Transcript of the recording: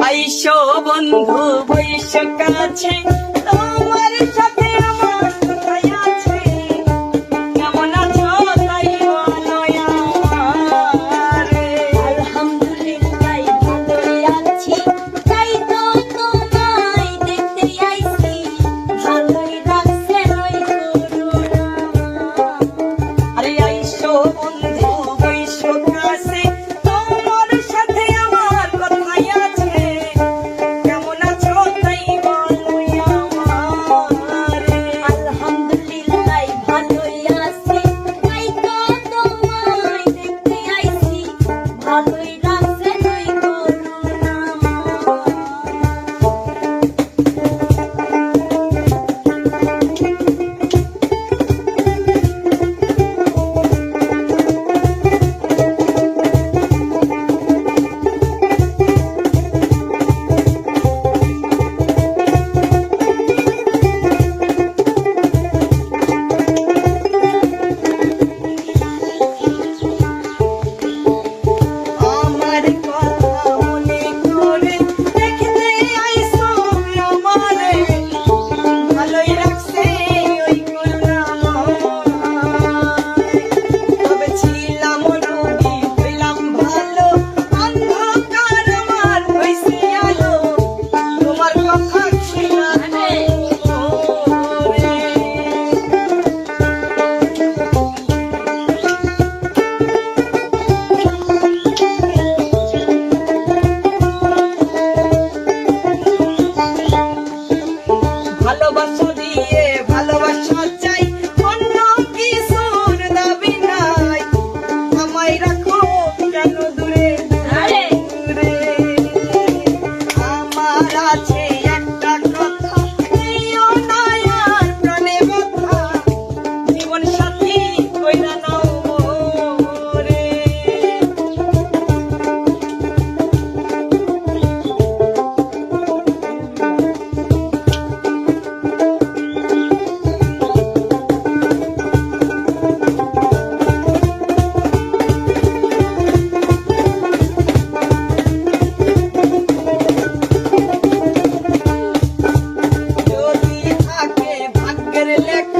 আইসো বন্ধু বৈশ কাছে ভালোবাসা Electric.